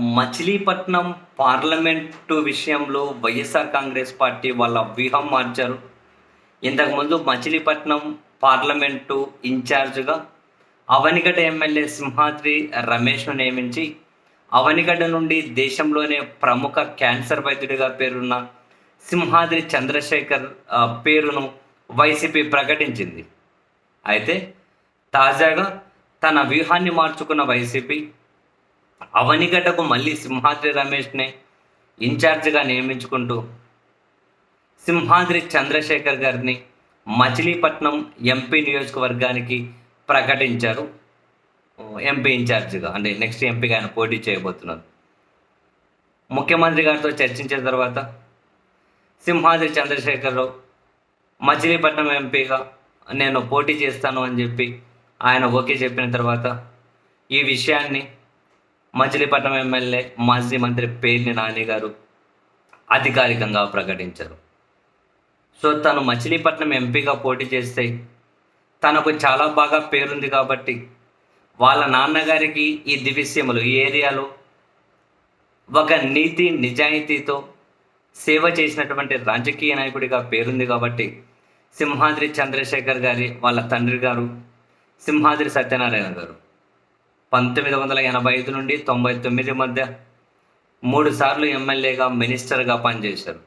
Machilipatnam parliament విషయంలో YSR Congress party వాళ్ళ వ్యూహం మార్చారు. ఇంతకుముందు మచిలీపట్నం పార్లమెంటు ఇన్ఛార్జ్గా అవనిగడ్డ ఎమ్మెల్యే సింహాద్రి రమేష్ను నియమించి అవనిగడ్డ నుండి దేశంలోనే ప్రముఖ క్యాన్సర్ వైద్యుడిగా పేరున్న సింహాద్రి చంద్రశేఖర్ పేరును వైసీపీ ప్రకటించింది. అయితే తాజాగా తన వ్యూహాన్ని మార్చుకున్న వైసీపీ అవనిగడ్డకు మళ్ళీ సింహాద్రి రమేష్నే ఇన్ఛార్జిగా నియమించుకుంటూ సింహాద్రి చంద్రశేఖర్ గారిని మచిలీపట్నం ఎంపీ నియోజకవర్గానికి ప్రకటించారు. ఎంపీ ఇన్ఛార్జిగా అంటే నెక్స్ట్ ఎంపీగా ఆయన పోటీ చేయబోతున్నారు. ముఖ్యమంత్రి గారితో చర్చించిన తర్వాత సింహాద్రి చంద్రశేఖరరావు మచిలీపట్నం ఎంపీగా నేను పోటీ చేస్తాను అని చెప్పి ఆయన ఓకే చెప్పిన తర్వాత ఈ విషయాన్ని మచిలీపట్నం ఎమ్మెల్యే మాజీ మంత్రి పేర్ని నాని గారు అధికారికంగా ప్రకటించారు. సో తను మచిలీపట్నం ఎంపీగా పోటీ చేస్తే తనకు చాలా బాగా పేరుంది కాబట్టి వాళ్ళ నాన్నగారికి ఈ దివిసీమలు ఈ ఏరియాలో ఒక నీతి నిజాయితీతో సేవ చేసినటువంటి రాజకీయ నాయకుడిగా పేరుంది కాబట్టి సింహాద్రి చంద్రశేఖర్ గారి వాళ్ళ తండ్రి గారు సింహాద్రి సత్యనారాయణ గారు. పంతొమ్మిది వందల ఎనభై ఐదు నుండి తొంభై తొమ్మిది మధ్య మూడు సార్లు ఎమ్మెల్యేగా మినిస్టర్గా పనిచేశారు.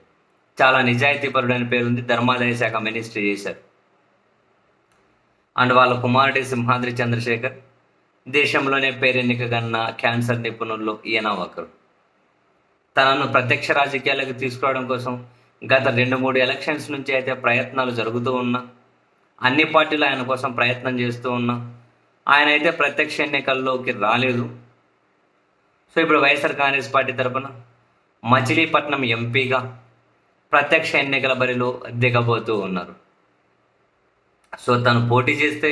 చాలా నిజాయితీపరుడైన పేరుంది ధర్మాదాయ శాఖ మినిస్టర్ చేశారు. అండ్ వాళ్ళ కుమారుడి సింహాద్రి చంద్రశేఖర్. దేశంలోనే పేరెన్నికగన్న క్యాన్సర్ నిపుణుల్లో ఈయన ఒకరు. తనను ప్రత్యక్ష రాజకీయాలకు తీసుకురావడం కోసం గత రెండు మూడు ఎలక్షన్స్ నుంచి అయితే ప్రయత్నాలు జరుగుతూ ఉన్నా అన్ని పార్టీలు ఆయన కోసం ప్రయత్నం చేస్తూ ఉన్నా ఆయన అయితే ప్రత్యక్ష ఎన్నికల్లోకి రాలేదు. సో ఇప్పుడు వైఎస్ఆర్ కాంగ్రెస్ పార్టీ తరఫున మచిలీపట్నం ఎంపీగా ప్రత్యక్ష ఎన్నికల బరిలో దిగబోతూ ఉన్నారు. సో తను పోటీ చేస్తే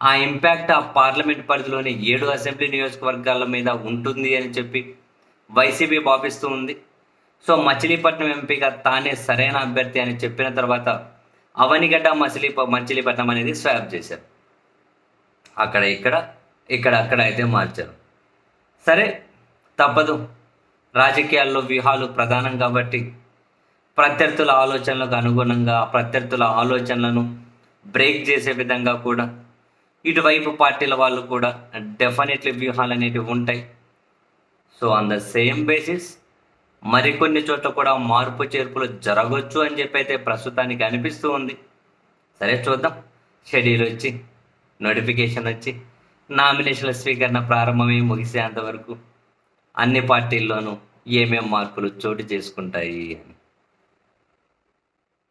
ఆ ఇంపాక్ట్ ఆ పార్లమెంట్ పరిధిలోని ఏడు అసెంబ్లీ నియోజకవర్గాల మీద ఉంటుంది అని చెప్పి వైసీపీ భావిస్తూ ఉంది. సో మచిలీపట్నం ఎంపీగా తానే సరైన అభ్యర్థి అని చెప్పిన తర్వాత అవనిగడ్డ మచిలీ మచిలీపట్నం అనేది స్వాప్ చేశారు. అక్కడ ఇక్కడ ఇక్కడ అక్కడ అయితే మార్చారు. సరే తప్పదు. రాజకీయాల్లో వ్యూహాలు ప్రధానం కాబట్టి ప్రత్యర్థుల ఆలోచనలకు అనుగుణంగా ప్రత్యర్థుల ఆలోచనలను బ్రేక్ చేసే విధంగా కూడా ఇటువైపు పార్టీల వాళ్ళు కూడా డెఫినెట్లీ వ్యూహాలు అనేటివి ఉంటాయి. So on the same basis మరికొన్ని చోట్ల కూడా మార్పు చేర్పులు జరగవచ్చు అని చెప్పి అయితే ప్రస్తుతానికి అనిపిస్తూ ఉంది. సరే చూద్దాం. షెడ్యూల్ వచ్చి నోటిఫికేషన్ వచ్చి నామినేషన్ల స్వీకరణ ప్రారంభమే ముగిసేంత వరకు అన్ని పార్టీల్లోనూ ఏమేం మార్పులు చోటు చేసుకుంటాయి అని.